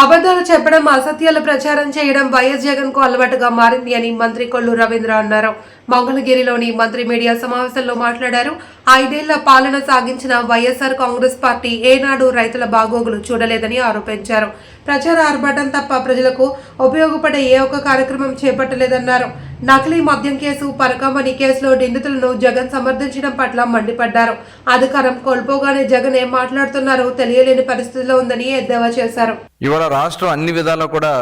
అబద్ధాలు చెప్పడం అసత్యాలు ప్రచారం చేయడం వైఎస్ జగన్కు అలవాటుగా మారింది అని మంత్రి కొల్లు రవీంద్ర అన్నారు. మంగళగిరిలోని మంత్రి మీడియా సమావేశంలో మాట్లాడారు. ఐదేళ్ళ పాలన సాగించిన వైఎస్ఆర్ కాంగ్రెస్ పార్టీ ఏనాడు రైతుల బాగోగులు చూడలేదని ఆరోపించారు. ప్రచార ఆర్భాటం తప్ప ప్రజలకు ఉపయోగపడే ఏ ఒక్క కార్యక్రమం చేపట్టలేదన్నారు. నకిలీ మద్యం కేసు పరకమణి కేసులో నిందితులను జగన్ సమర్థించడం పట్ల మండిపడ్డారు. అధికారం కోల్పోగానే జగన్ ఏం మాట్లాడుతున్నారో తెలియలేని పరిస్థితిలో ఉందని ఎద్దేవా చేశారు. ఇవాళ రాష్ట్రం అన్ని విధాలా కూడా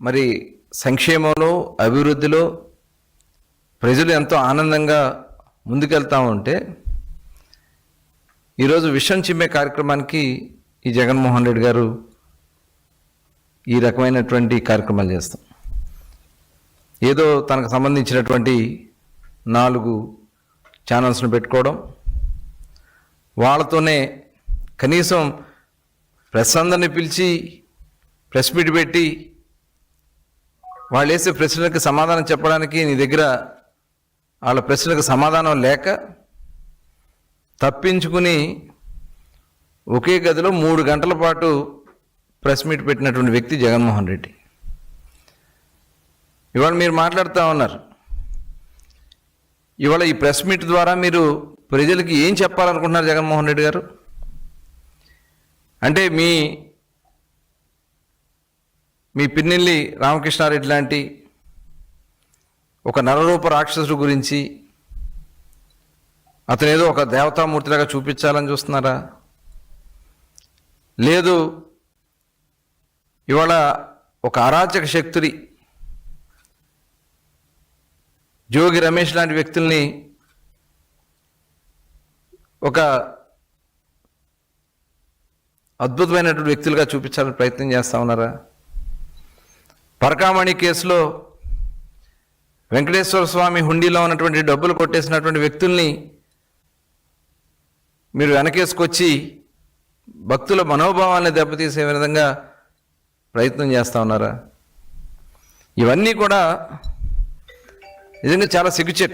మరి సంక్షేమంలో అభివృద్ధిలో ప్రజలు ఎంతో ఆనందంగా ముందుకెళ్తా ఉంటే ఈరోజు విషం చిమ్మే కార్యక్రమానికి ఈ జగన్మోహన్ రెడ్డి గారు ఈ రకమైనటువంటి కార్యక్రమాలు చేస్తాం ఏదో తనకు సంబంధించినటువంటి నాలుగు ఛానల్స్ను పెట్టుకోవడం వాళ్ళతోనే కనీసం ప్రెస్ అందరిని పిలిచి ప్రెస్ మీట్ పెట్టి వాళ్ళు వేసే ప్రశ్నలకు సమాధానం చెప్పడానికి నీ దగ్గర వాళ్ళ ప్రశ్నలకు సమాధానం లేక తప్పించుకుని ఒకే గదిలో మూడు గంటల పాటు ప్రెస్ మీట్ పెట్టినటువంటి వ్యక్తి జగన్మోహన్ రెడ్డి. ఇవాళ మీరు మాట్లాడుతూ ఉన్నారు. ఇవాళ ఈ ప్రెస్ మీట్ ద్వారా మీరు ప్రజలకి ఏం చెప్పాలనుకుంటున్నారు జగన్మోహన్ రెడ్డి గారు? అంటే మీ మీ పిన్నెల్లి రామకృష్ణారెడ్డి లాంటి ఒక నరరూప రాక్షసుడు గురించి అతను ఏదో ఒక దేవతామూర్తిలాగా చూపించాలని చూస్తున్నారా? లేదు ఇవాళ ఒక అరాచక శక్తుడి జోగి రమేష్ లాంటి వ్యక్తుల్ని ఒక అద్భుతమైనటువంటి వ్యక్తులుగా చూపించాలని ప్రయత్నం చేస్తా ఉన్నారా? పరకామణి కేసులో వెంకటేశ్వర స్వామి హుండీలో ఉన్నటువంటి డబ్బులు కొట్టేసినటువంటి వ్యక్తుల్ని మీరు వెనకేసుకొచ్చి భక్తుల మనోభావాన్ని దెబ్బతీసే విధంగా ప్రయత్నం చేస్తా ఉన్నారా? ఇవన్నీ కూడా నిజంగా చాలా సిగ్గుచేటు.